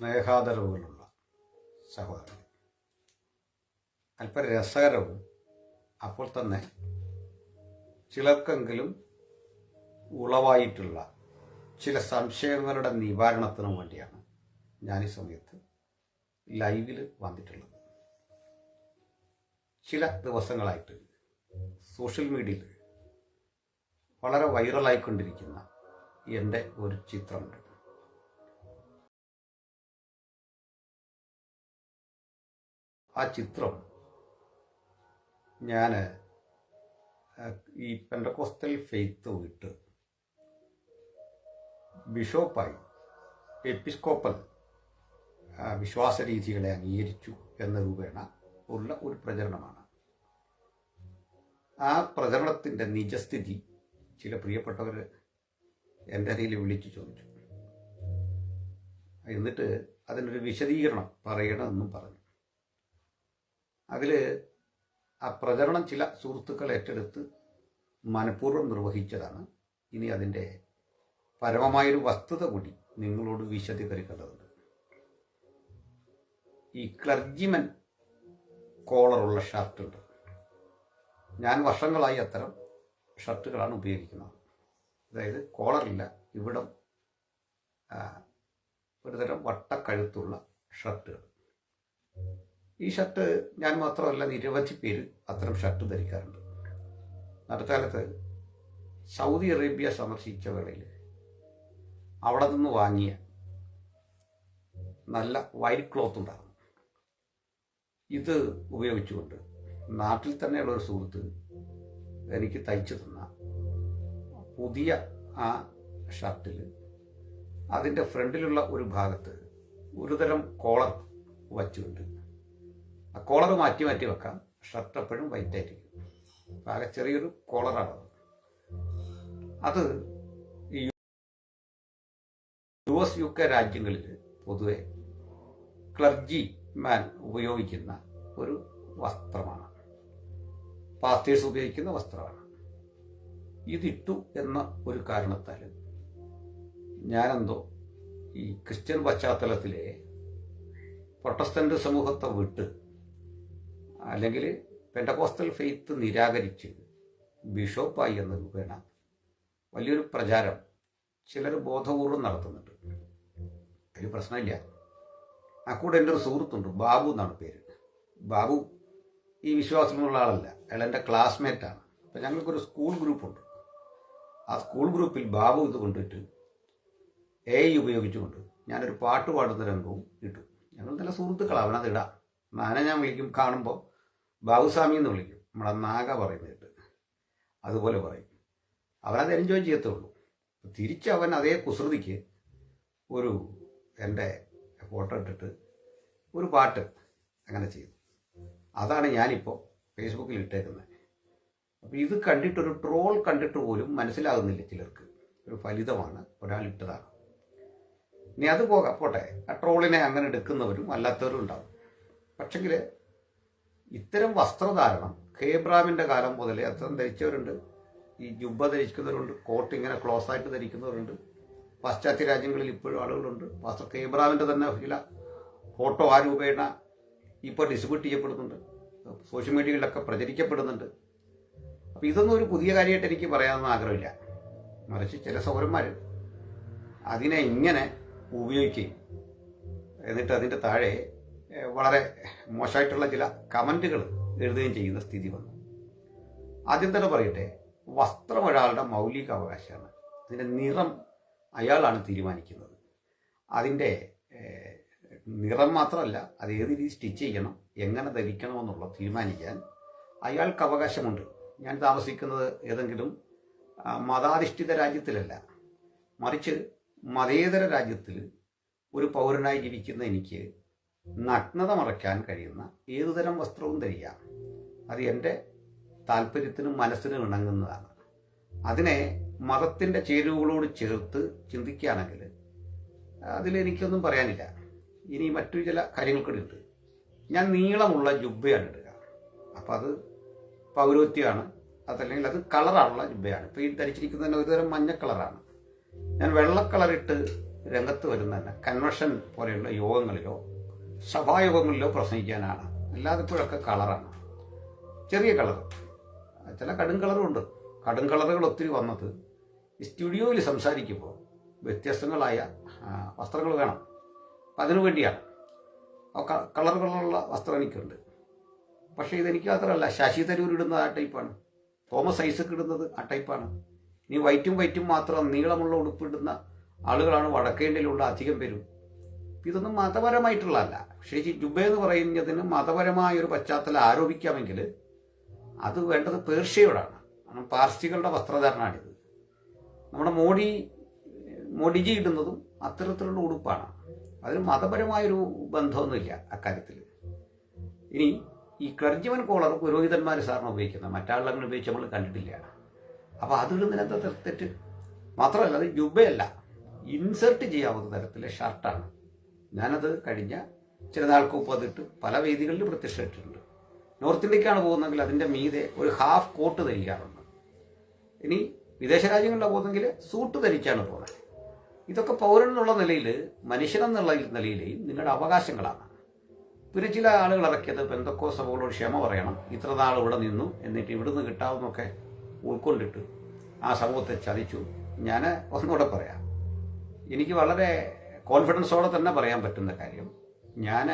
സ്നേഹാദരവുകളുള്ള സഹോദരൻ. അല്പം രസകരവും അപ്പോൾ തന്നെ ചിലർക്കെങ്കിലും ഉളവായിട്ടുള്ള ചില സംശയങ്ങളുടെ നിവാരണത്തിനും വേണ്ടിയാണ് ഞാൻ ഈ സമയത്ത് ലൈവിൽ വന്നിട്ടുള്ളത്. ചില ദിവസങ്ങളായിട്ട് സോഷ്യൽ മീഡിയയിൽ വളരെ വൈറലായിക്കൊണ്ടിരിക്കുന്ന എന്റെ ഒരു ചിത്രമുണ്ട്. ആ ചിത്രം ഞാൻ ഈ പെൻഡക്കോസ്റ്റൽ ഫെയ്ത്ത് വിട്ട് ബിഷോപ്പായി എപ്പിസ്കോപ്പൽ വിശ്വാസ രീതികളെ അംഗീകരിച്ചു എന്ന രൂപേണ ഉള്ള ഒരു പ്രചരണമാണ്. ആ പ്രചരണത്തിന്റെ നിജസ്ഥിതി ചില പ്രിയപ്പെട്ടവർ എന്റെ അരയിൽ വിളിച്ചു ചോദിച്ചു. എന്നിട്ട് അതിനൊരു വിശദീകരണം പറയണമെന്നും പറഞ്ഞു. അതിൽ ആ പ്രചരണം ചില സുഹൃത്തുക്കൾ ഏറ്റെടുത്ത് മനഃപൂർവം നിർവഹിച്ചതാണ്. ഇനി അതിന്റെ പരമമായൊരു വസ്തുത കൂടി നിങ്ങളോട് വിശദീകരിക്കേണ്ടതുണ്ട്. ഈ ക്ലർജിമൻ കോളറുള്ള ഷർട്ടുണ്ട് ഞാൻ വർഷങ്ങളായി അത്തരം ഷർട്ടുകളാണ് ഉപയോഗിക്കുന്നത്. അതായത് കോളറില്ല ഇവിടം ഒരുതരം വട്ടക്കഴുത്തുള്ള ഷർട്ടുകൾ. ഈ ഷർട്ട് ഞാൻ മാത്രമല്ല നിരവധി പേര് അത്തരം ഷർട്ട് ധരിക്കാറുണ്ട്. അടുത്ത സൗദി അറേബ്യ സന്ദർശിച്ച വേളയിൽ അവിടെ നിന്ന് വാങ്ങിയ നല്ല വൈറ്റ് ക്ലോത്ത് ഉണ്ടാകും ഇത് ഉപയോഗിച്ചുകൊണ്ട് നാട്ടിൽ തന്നെയുള്ള ഒരു സുഹൃത്ത് എനിക്ക് തയ്ച്ചു തന്ന പുതിയ ആ ഷർട്ടിൽ അതിന്റെ ഫ്രണ്ടിലുള്ള ഒരു ഭാഗത്ത് ഒരുതരം കോളർ വച്ചുകൊണ്ട് ആ കോളർ മാറ്റി മാറ്റി വെക്കാം. ഷർട്ട് എപ്പോഴും വൈറ്റ് ആയിരിക്കും. ആകെ ചെറിയൊരു കോളറാണ് അത്. യു എസ് യു കെ രാജ്യങ്ങളിൽ പൊതുവെ ക്ലർജി മാൻ ഉപയോഗിക്കുന്ന ഒരു വസ്ത്രമാണ്. പാസ്റ്റേഴ്സ് ഉപയോഗിക്കുന്ന വസ്ത്രമാണ്. ഇതിട്ടു എന്ന ഒരു കാരണത്താൽ ഞാനെന്തോ ഈ ക്രിസ്ത്യൻ പശ്ചാത്തലത്തിലെ പ്രൊട്ടസ്റ്റന്റ് സമൂഹത്തെ വിട്ട് അല്ലെങ്കിൽ പെൻഡകോസ്റ്റൽ ഫെയ്ത്ത് നിരാകരിച്ച് ബിഷോപ്പായി എന്ന രൂപേണ വലിയൊരു പ്രചാരം ചിലർ ബോധപൂർവം നടത്തുന്നുണ്ട്. ഒരു പ്രശ്നമില്ല. ആ കൂടെ എന്റെ ഒരു സുഹൃത്തുണ്ട്. ബാബു എന്നാണ് പേര്. ബാബു ഈ വിശ്വാസമുള്ള ആളല്ല. അയാൾ എന്റെ ക്ലാസ്മേറ്റാണ് അപ്പം ഞങ്ങൾക്കൊരു സ്കൂൾ ഗ്രൂപ്പുണ്ട് ആ സ്കൂൾ ഗ്രൂപ്പിൽ ബാബു ഇത് കൊണ്ടിട്ട് എ ഉപയോഗിച്ചുകൊണ്ട് ഞാനൊരു പാട്ട് പാടുന്ന രംഗവും ഇട്ടു. ഞങ്ങൾ നല്ല സുഹൃത്തുക്കളാണ് അവനത് ഇടാം ഞാൻ വിളിക്കും കാണുമ്പോൾ ബാബുസ്വാമി എന്ന് വിളിക്കും. നമ്മളെ നാഗ പറയുന്നത് കേട്ട് അതുപോലെ പറയും. അവനത് എൻജോയ് ചെയ്യത്തുള്ളൂ. തിരിച്ച് അവൻ അതേ കുസൃതിക്ക് ഒരു എന്റെ ഫോട്ടോ ഇട്ടിട്ട് ഒരു പാട്ട് അങ്ങനെ ചെയ്തു അതാണ് ഞാനിപ്പോൾ ഫേസ്ബുക്കിൽ ഇട്ടേക്കുന്നത്. അപ്പോൾ ഇത് കണ്ടിട്ടൊരു ട്രോൾ കണ്ടിട്ട് പോലും മനസ്സിലാകുന്നില്ല ചിലർക്ക്. ഒരു ഫലിതമാണ്. ഒരാൾ ഇട്ടതാണ്. ഇനി അത് പോകാം. പോട്ടെ. ആ ട്രോളിനെ അങ്ങനെ എടുക്കുന്നവരും അല്ലാത്തവരും ഉണ്ടാവും. പക്ഷെങ്കിൽ ഇത്തരം വസ്ത്രധാരണം ഖേബ്രാമിന്റെ കാലം മുതലേ അത്തരം ധരിച്ചവരുണ്ട്. ഈ ജുബ്ബ ധരിക്കുന്നവരുണ്ട് കോട്ട് ഇങ്ങനെ ക്ലോസ് ആയിട്ട് ധരിക്കുന്നവരുണ്ട്. പാശ്ചാത്യ രാജ്യങ്ങളിൽ ഇപ്പോഴും ആളുകളുണ്ട്. പാസ്റ്റർ ഖേബ്രാമിന്റെ തന്നെ ചില ഫോട്ടോ ആ രൂപേണ ഇപ്പോൾ ഡിസ്ട്രിബ്യൂട്ട് ചെയ്യപ്പെടുന്നുണ്ട്. സോഷ്യൽ മീഡിയകളിലൊക്കെ പ്രചരിക്കപ്പെടുന്നുണ്ട്. അപ്പം ഇതൊന്നും ഒരു പുതിയ കാര്യമായിട്ട് എനിക്ക് പറയാനൊന്നും ആഗ്രഹമില്ല. മറിച്ച് ചില സൗരന്മാർ അതിനെ ഇങ്ങനെ ഉപയോഗിക്കുകയും എന്നിട്ട് അതിന്റെ താഴെ വളരെ മോശമായിട്ടുള്ള ചില കമന്റുകൾ എഴുതുകയും ചെയ്യുന്ന സ്ഥിതി വന്നു. ആദ്യം തന്നെ പറയട്ടെ വസ്ത്രം ഒരാളുടെ മൗലിക അവകാശമാണ് അതിന്റെ നിറം അയാളാണ് തീരുമാനിക്കുന്നത്. അതിന്റെ നിറം മാത്രമല്ല അത് ഏത് രീതി സ്റ്റിച്ച് ചെയ്യണം എങ്ങനെ ധരിക്കണമെന്നുള്ളത് തീരുമാനിക്കാൻ അയാൾക്ക് അവകാശമുണ്ട്. ഞാൻ താമസിക്കുന്നത് ഏതെങ്കിലും മതാധിഷ്ഠിത രാജ്യത്തിലല്ല മറിച്ച് മതേതര രാജ്യത്തിൽ ഒരു പൗരനായി ജീവിക്കുന്ന എനിക്ക് നഗ്നത മറയ്ക്കാൻ കഴിയുന്ന ഏതുതരം വസ്ത്രവും ധരിക്കാം. അത് എന്റെ താല്പര്യത്തിനും മനസ്സിനും ഇണങ്ങുന്നതാണ്. അതിനെ മതത്തിന്റെ ചേരുവകളോട് ചേർത്ത് ചിന്തിക്കുകയാണെങ്കിൽ അതിലെനിക്കൊന്നും പറയാനില്ല. ഇനി മറ്റു ചില കാര്യങ്ങൾ ഉണ്ട് ഞാൻ നീളമുള്ള ജുബ്ബയാണ് ഇടുക. അപ്പം അത് പൗരോത്യമാണ് അതല്ലെങ്കിൽ അത് കളറാണുള്ള ജുബ്ബയാണ്. ഇപ്പോൾ ഈ ധരിച്ചിരിക്കുന്നതിന് ഒരുതരം മഞ്ഞ കളറാണ്. ഞാൻ വെള്ള കളറിട്ട് രംഗത്ത് വരുന്ന തന്നെ കൺവെൻഷൻ പോലെയുള്ള യോഗങ്ങളിലോ സഭായോഗങ്ങളിലോ പ്രസംഗിക്കാനാണ്. അല്ലാതെ ഇപ്പോഴൊക്കെ കളറാണ്. ചെറിയ കളർ. ചില കടും കളറും ഉണ്ട് കടും കളറുകൾ ഒത്തിരി വന്നത് സ്റ്റുഡിയോയിൽ സംസാരിക്കുമ്പോൾ വ്യത്യസ്തങ്ങളായ വസ്ത്രങ്ങൾ വേണം. അപ്പം അതിനു വേണ്ടിയാണ്. കളർ കളറുള്ള വസ്ത്രം എനിക്കുണ്ട്. പക്ഷേ ഇതെനിക്ക് മാത്രമല്ല ശശി തരൂർ ഇടുന്നത് ആ ടൈപ്പാണ്. തോമസ് ഐസക്ക് ഇടുന്നത് ആ ടൈപ്പാണ്. ഇനി വൈറ്റും വൈറ്റും മാത്രം നീളമുള്ള ഉടുപ്പിടുന്ന ആളുകളാണ് വടക്കേ ഇന്ത്യയിലുള്ള അധികം പേരും. ഇതൊന്നും മതപരമായിട്ടുള്ളതല്ല. ഈ ജുബ എന്ന് പറയുന്നതിന് മതപരമായ ഒരു പശ്ചാത്തലം ആരോപിക്കാമെങ്കിൽ അത് വേണ്ടത് പേർഷ്യയോടാണ്. കാരണം പാർസികളുടെ വസ്ത്രധാരണമാണിത് നമ്മുടെ മോഡി മോഡിജി ഇടുന്നതും അത്തരത്തിലുള്ള ഉടുപ്പാണ്. അതിന് മതപരമായൊരു ബന്ധമൊന്നുമില്ല അക്കാര്യത്തിൽ. ഇനി ഈ ക്ലർജിമൻ കോളർ പുരോഹിതന്മാർ സാറിന് ഉപയോഗിക്കുന്നത് മറ്റാളുകൾ ഉപയോഗിച്ച് നമ്മൾ കണ്ടിട്ടില്ല. അപ്പോൾ അതിടുന്നതിന് എന്താ തെറ്റ്? മാത്രമല്ല അത് ജുബയല്ല ഇൻസേർട്ട് ചെയ്യാവുന്ന തരത്തിലെ ഷർട്ടാണ്. ഞാനത് കഴിഞ്ഞ ചില നാൾക്ക് അതിട്ട് പല വേദികളിലും പ്രത്യക്ഷപ്പെട്ടിട്ടുണ്ട്. നോർത്ത് ഇന്ത്യക്കാണ് പോകുന്നതെങ്കിൽ അതിന്റെ മീതെ ഒരു ഹാഫ് കോട്ട് ധരിക്കാറുണ്ട്. ഇനി വിദേശ രാജ്യങ്ങളിലാണ് പോകുന്നെങ്കിൽ സൂട്ട് ധരിച്ചാണ് പോകുന്നത്. ഇതൊക്കെ പൗരൻ എന്നുള്ള നിലയിൽ മനുഷ്യനെന്നുള്ള നിലയിൽ നിങ്ങളുടെ അവകാശങ്ങളാണ്. പിന്നെ ചില ആളുകൾ ഇറക്കിയത് പെന്തക്കോ സഭകളോട് ക്ഷമ പറയണം. ഇത്ര നാൾ ഇവിടെ നിന്നു എന്നിട്ട് ഇവിടുന്ന് കിട്ടാവുന്നൊക്കെ ഉൾക്കൊണ്ടിട്ട് ആ സമൂഹത്തെ ചതിച്ചു. ഞാൻ ഒന്നുകൂടെ പറയാം. എനിക്ക് വളരെ കോൺഫിഡൻസോടെ തന്നെ പറയാൻ പറ്റുന്ന കാര്യം ഞാൻ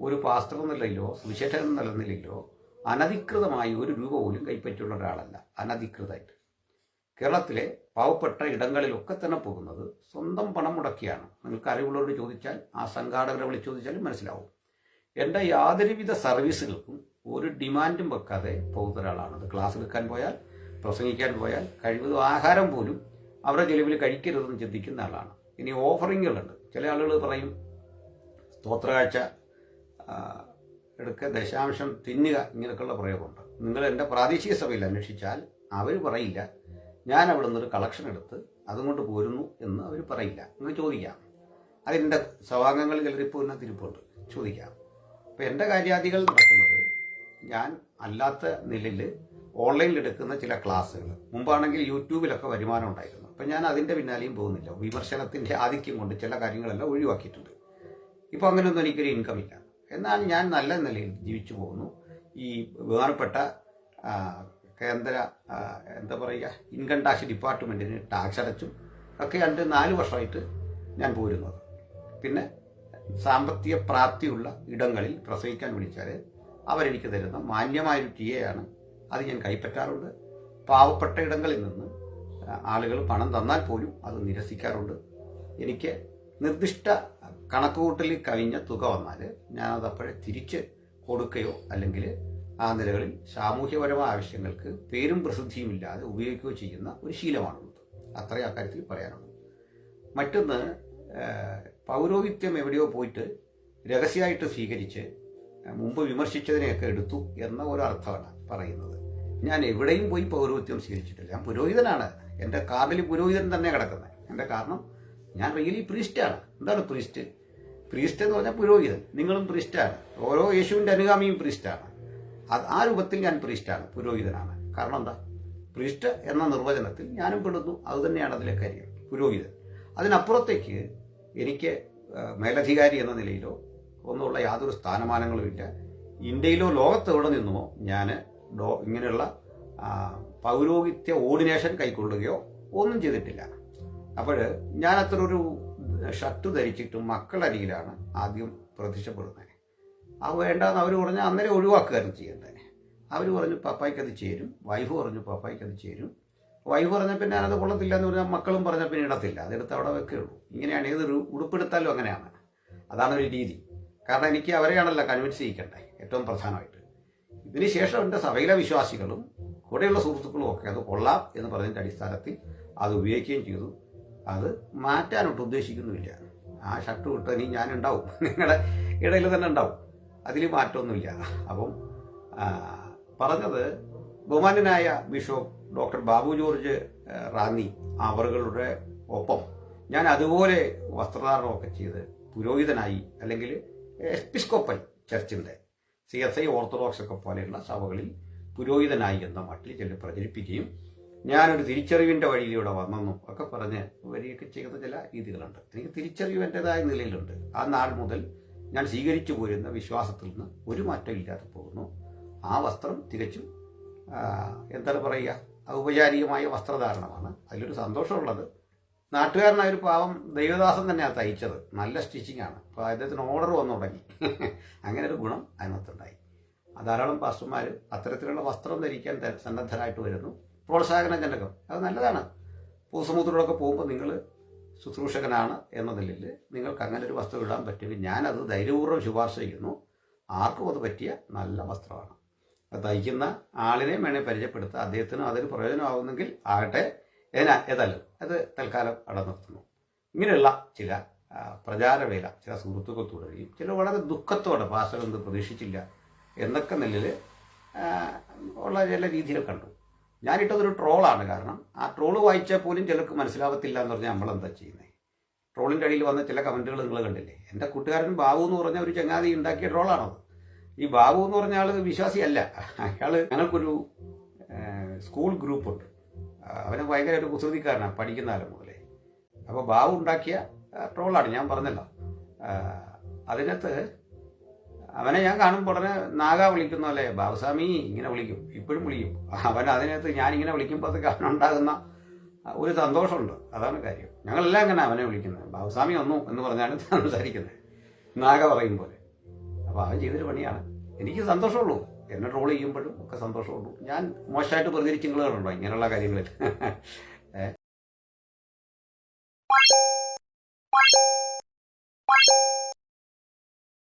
ഒരു പാസ്റ്റർ നിലയിലോ സുവിശേഷൻ എന്ന നിലയിലോ അനധികൃതമായി ഒരു രൂപ പോലും കൈപ്പറ്റിയുള്ള ഒരാളല്ല. അനധികൃതമായിട്ട്. കേരളത്തിലെ പാവപ്പെട്ട ഇടങ്ങളിലൊക്കെ തന്നെ പോകുന്നത് സ്വന്തം പണം മുടക്കിയാണ്. നിങ്ങൾക്ക് അറിവുള്ളവരോട് ചോദിച്ചാൽ ആ സംഘാടകരെ വിളിച്ച് ചോദിച്ചാലും മനസ്സിലാവും. എന്റെ യാതൊരുവിധ സർവീസുകൾക്കും ഒരു ഡിമാൻഡും വെക്കാതെ പോകുന്ന ഒരാളാണ്. അത് ക്ലാസ് എടുക്കാൻ പോയാൽ പ്രസംഗിക്കാൻ പോയാൽ കഴിവതും ആഹാരം പോലും അവരുടെ ചെലവിൽ കഴിക്കരുതെന്ന് ചിന്തിക്കുന്ന ആളാണ്. ഇനി ഓഫറിങ്ങുകളുണ്ട്. ചില ആളുകൾ പറയും സ്തോത്രകാഴ്ച എടുക്കുക എടുക്ക ദശാംശം തിന്നുക ഇങ്ങനെയൊക്കെയുള്ള പ്രയോഗമുണ്ട്. നിങ്ങൾ എന്റെ പ്രാദേശിക സഭയിൽ അന്വേഷിച്ചാൽ അവർ പറയില്ല. ഞാൻ അവിടെ നിന്നൊരു കളക്ഷൻ എടുത്ത് അതുകൊണ്ട് പോരുന്നു എന്ന് അവർ പറയില്ല. നിങ്ങൾ ചോദിക്കാം. അതിന്റെ സഭാംഗങ്ങളിൽ ചിലരിപ്പോൾ തന്നെ തിരുപ്പുണ്ട് ചോദിക്കാം. അപ്പോൾ എന്റെ കാര്യാദികൾ നടക്കുന്നത് ഞാൻ അല്ലാത്ത നിലയിൽ ഓൺലൈനിൽ എടുക്കുന്ന ചില ക്ലാസ്സുകൾ. മുമ്പാണെങ്കിൽ യൂട്യൂബിലൊക്കെ വരുമാനം ഉണ്ടായിരുന്നു. അപ്പം ഞാൻ അതിന്റെ പിന്നാലെയും പോകുന്നില്ല. വിമർശനത്തിന്റെ ആധിക്യം കൊണ്ട് ചില കാര്യങ്ങളെല്ലാം ഒഴിവാക്കിയിട്ടുണ്ട്. ഇപ്പോൾ അങ്ങനെയൊന്നും എനിക്കൊരു ഇൻകം ഇല്ല. എന്നാൽ ഞാൻ നല്ല നിലയിൽ ജീവിച്ചു പോകുന്നു. ഈ ബഹുമാനപ്പെട്ട കേന്ദ്ര എന്താ പറയുക ഇൻകം ടാക്സ് ഡിപ്പാർട്ട്മെന്റിന് ടാക്സ് അടച്ചും ഒക്കെ രണ്ട് നാല് വർഷമായിട്ട് ഞാൻ പോരുന്നത്. പിന്നെ സാമ്പത്തിക പ്രാപ്തിയുള്ള ഇടങ്ങളിൽ പ്രസവിക്കാൻ വിളിച്ചാൽ അവരെനിക്ക് തരുന്ന മാന്യമായൊരു ടി ആണ്. അത് ഞാൻ കൈപ്പറ്റാറുണ്ട്. പാവപ്പെട്ട ഇടങ്ങളിൽ നിന്ന് ആളുകൾ പണം തന്നാൽ പോലും അത് നിരസിക്കാറുണ്ട്. എനിക്ക് നിർദ്ദിഷ്ട കണക്കുകൂട്ടലിൽ കവിഞ്ഞ തുക വന്നാൽ ഞാനത് അപ്പോഴേ തിരിച്ച് കൊടുക്കുകയോ അല്ലെങ്കിൽ ആ നിലകളിൽ സാമൂഹ്യപരമായ ആവശ്യങ്ങൾക്ക് പേരും പ്രസിദ്ധിയും ഇല്ലാതെ ഉപയോഗിക്കുകയോ ചെയ്യുന്ന ഒരു ശീലമാണുള്ളത്. അത്രയും അക്കാര്യത്തിൽ പറയാനുള്ളൂ. മറ്റൊന്ന് പൗരോഹിത്യം എവിടെയോ പോയിട്ട് രഹസ്യമായിട്ട് സ്വീകരിച്ച് മുമ്പ് വിമർശിച്ചതിനെയൊക്കെ എടുത്തു എന്ന ഒരു അർത്ഥമാണ് പറയുന്നത്. ഞാൻ എവിടെയും പോയി പൗരോഹിത്യം സ്വീകരിച്ചിട്ടില്ല. ഞാൻ പുരോഹിതനാണ്. എന്റെ കാർഡിൽ പുരോഹിതൻ തന്നെ കിടക്കുന്നത്. എന്റെ കാരണം ഞാൻ റിയലി പ്രീസ്റ്റാണ് എന്താണ് പ്രീസ്റ്റ് പ്രീസ്റ്റ് എന്ന് പറഞ്ഞാൽ പുരോഹിതൻ. നിങ്ങളും പ്രീസ്റ്റാണ് ഓരോ യേശുവിന്റെ അനുഗാമിയും പ്രീസ്റ്റാണ് അത് ആ രൂപത്തിൽ ഞാൻ പ്രീസ്റ്റാണ് പുരോഹിതനാണ്. കാരണം എന്താ? പ്രീസ്റ്റ് എന്ന നിർവചനത്തിൽ ഞാനും പെടുന്നു അതുതന്നെയാണ് അതിലെ കാര്യം പുരോഹിതൻ. അതിനപ്പുറത്തേക്ക് എനിക്ക് മേലധികാരി എന്ന നിലയിലോ ഒന്നുമുള്ള യാതൊരു സ്ഥാനമാനങ്ങളും ഇല്ല. ഇന്ത്യയിലോ ലോകത്തെവിടെ നിന്നുമോ ഞാൻ ഡോ ഇങ്ങനെയുള്ള പൗരോഹിത്യ ഓർഡിനേഷൻ കൈക്കൊള്ളുകയോ ഒന്നും ചെയ്തിട്ടില്ല. അപ്പോൾ ഞാൻ അത്ര ഒരു ഷർട്ട് ധരിച്ചിട്ട് മക്കളരികിലാണ് ആദ്യം പ്രത്യക്ഷപ്പെടുന്നത്. ആ വേണ്ടാന്ന് അവർ പറഞ്ഞാൽ അന്നേരം ഒഴിവാക്കുകയായിരുന്നു ചെയ്യേണ്ടത്. അവർ പറഞ്ഞു പപ്പായ്ക്കത് അത് ചേരും. വൈഫ് പറഞ്ഞു പപ്പായ്ക്കത് അത് ചേരും. വൈഫ് പറഞ്ഞ പിന്നെ അത് കൊള്ളത്തില്ല എന്ന് പറഞ്ഞാൽ മക്കളും പറഞ്ഞ പിന്നെ ഇടത്തില്ല. അതെടുത്ത് അവിടെ വെക്കുകയുള്ളൂ. ഇങ്ങനെയാണ് ഏതൊരു ഉടുപ്പെടുത്താലും അങ്ങനെയാണ്. അതാണ് ഒരു രീതി. കാരണം എനിക്ക് അവരെയാണല്ലോ കൺവിൻസ് ചെയ്യിക്കണ്ടേ ഏറ്റവും പ്രധാനമായിട്ട്. ഇതിനുശേഷം എന്റെ സഭയിലെ വിശ്വാസികളും കൂടെയുള്ള സുഹൃത്തുക്കളും ഒക്കെ അത് കൊള്ളാം എന്ന് പറഞ്ഞതിന്റെ അടിസ്ഥാനത്തിൽ അത് ഉപയോഗിക്കുകയും ചെയ്തു. അത് മാറ്റാനൊട്ട് ഉദ്ദേശിക്കുന്നുമില്ല. ആ ഷർട്ട് വിട്ട് ഇനി ഞാൻ ഉണ്ടാവും നിങ്ങളുടെ ഇടയിൽ തന്നെ ഉണ്ടാവും. അതിൽ മാറ്റമൊന്നുമില്ല. അപ്പം പറഞ്ഞത് ബഹുമാനനായ bishop doctor Babu George Ranni അവറുകളുടെ ഒപ്പം ഞാൻ അതുപോലെ വസ്ത്രധാരണമൊക്കെ ചെയ്ത് പുരോഹിതനായി അല്ലെങ്കിൽ എപ്പിസ്കോപ്പൽ ചർച്ചിന്റെ സി എസ് ഐ ഓർത്തഡോക്സ് ഒക്കെ പോലെയുള്ള സഭകളിൽ പുരോഹിതനായി എന്ന മട്ടിൽ ചില പ്രചരിപ്പിക്കുകയും ഞാനൊരു തിരിച്ചറിവിന്റെ വഴിയിലൂടെ വന്നെന്നും ഒക്കെ പറഞ്ഞ് വരികയൊക്കെ ചെയ്യുന്ന ചില രീതികളുണ്ട്. എനിക്ക് തിരിച്ചറിവ് എന്റെതായ നിലയിലുണ്ട്. ആ നാൾ മുതൽ ഞാൻ സ്വീകരിച്ചു പോരുന്ന വിശ്വാസത്തിൽ നിന്ന് ഒരു മാറ്റം ഇല്ലാതെ പോകുന്നു. ആ വസ്ത്രം തികച്ചും എന്താണ് പറയുക ഔപചാരികമായ വസ്ത്രധാരണമാണ്. അതിലൊരു സന്തോഷമുള്ളത്. നാട്ടുകാരനായ ഒരു പാവം ദൈവദാസൻ തന്നെയാണ് തയ്ച്ചത്. നല്ല സ്റ്റിച്ചിങ് ആണ് അപ്പോൾ അദ്ദേഹത്തിന് ഓർഡർ വന്നു തുടങ്ങി. അങ്ങനെ ഒരു ഗുണം അതിനകത്തുണ്ടായി. ധാരാളം പാസ്റ്റർമാർ അത്തരത്തിലുള്ള വസ്ത്രം ധരിക്കാൻ സന്നദ്ധരായിട്ട് വരുന്നു. പ്രോത്സാഹനജനകം. അത് നല്ലതാണ്. പൂസമുദ്രകളൊക്കെ പോകുമ്പോൾ നിങ്ങൾ ശുശ്രൂഷകനാണ് എന്ന നിലയിൽ നിങ്ങൾക്ക് അങ്ങനെ ഒരു വസ്ത്രം ഇടാൻ പറ്റുമെങ്കിൽ ഞാനത് ധൈര്യപൂർവം ശുപാർശ ചെയ്യുന്നു. ആർക്കും അത് പറ്റിയ നല്ല വസ്ത്രമാണ്. അത് തയ്ക്കുന്ന ആളിനെ വേണേൽ പരിചയപ്പെടുത്തുക അദ്ദേഹത്തിനും അതിന് പ്രയോജനമാകുന്നെങ്കിൽ ആകട്ടെ. ഏനാ ഏതായാലും അത് തൽക്കാലം അവിടെ നിർത്തുന്നു. ഇങ്ങനെയുള്ള ചില പ്രചാരവേല ചില സുഹൃത്തുക്കൾ തുടരുകയും ചില വളരെ ദുഃഖത്തോടെ പാസ്റ്റർ പ്രതീക്ഷിച്ചില്ല എന്നൊക്കെ നിലയിൽ ഉള്ള ചില രീതിയിൽ കണ്ടു. ഞാനിട്ടതൊരു ട്രോളാണ് കാരണം ആ ട്രോൾ വായിച്ചാൽ പോലും ചിലർക്ക് മനസ്സിലാവത്തില്ല എന്ന് പറഞ്ഞാൽ നമ്മളെന്താ ചെയ്യുന്നത് ട്രോളിന്റെ അടിയിൽ വന്ന ചില കമന്റുകൾ നിങ്ങൾ കണ്ടില്ലേ? എന്റെ കൂട്ടുകാരൻ ബാബു എന്ന് പറഞ്ഞ ഒരു ചങ്ങാതി ഉണ്ടാക്കിയ ട്രോളാണത്. ഈ ബാബു എന്ന് പറഞ്ഞ ആൾ വിശ്വാസിയല്ല. അയാൾ ഞങ്ങൾക്കൊരു സ്കൂൾ ഗ്രൂപ്പുണ്ട്. അവന് ഭയങ്കര ഒരു കുസൃതിക്കാരനാണ് പഠിക്കുന്ന കാലം മുതലേ. അപ്പോൾ ബാബു ഉണ്ടാക്കിയ ട്രോളാണ്. ഞാൻ പറഞ്ഞല്ലോ. അതിനകത്ത് അവനെ ഞാൻ കാണുമ്പോൾ ഉടനെ നാഗ വിളിക്കുന്ന പോലെ ബാബുസ്വാമി ഇങ്ങനെ വിളിക്കും. ഇപ്പോഴും വിളിക്കും. അവൻ അതിനകത്ത് ഞാൻ ഇങ്ങനെ വിളിക്കുമ്പോൾ അത് അവനുണ്ടാകുന്ന ഒരു സന്തോഷമുണ്ട്. അതാണ് കാര്യം. ഞങ്ങളെല്ലാം അങ്ങനെ അവനെ വിളിക്കുന്നത്. ബാബുസ്വാമി ഒന്നു എന്ന് പറഞ്ഞാണ് സംസാരിക്കുന്നത്. നാഗ പറയും പോലെ. അപ്പോൾ അവൻ ചെയ്തൊരു പണിയാണ്. എനിക്ക് സന്തോഷമുള്ളൂ. എന്നെ ട്രോൾ ചെയ്യുമ്പോഴും ഒക്കെ സന്തോഷമുള്ളൂ. ഞാൻ മോശമായിട്ട് പ്രതികരിച്ചിങ്ങളുണ്ടോ ഇങ്ങനെയുള്ള കാര്യങ്ങളിൽ.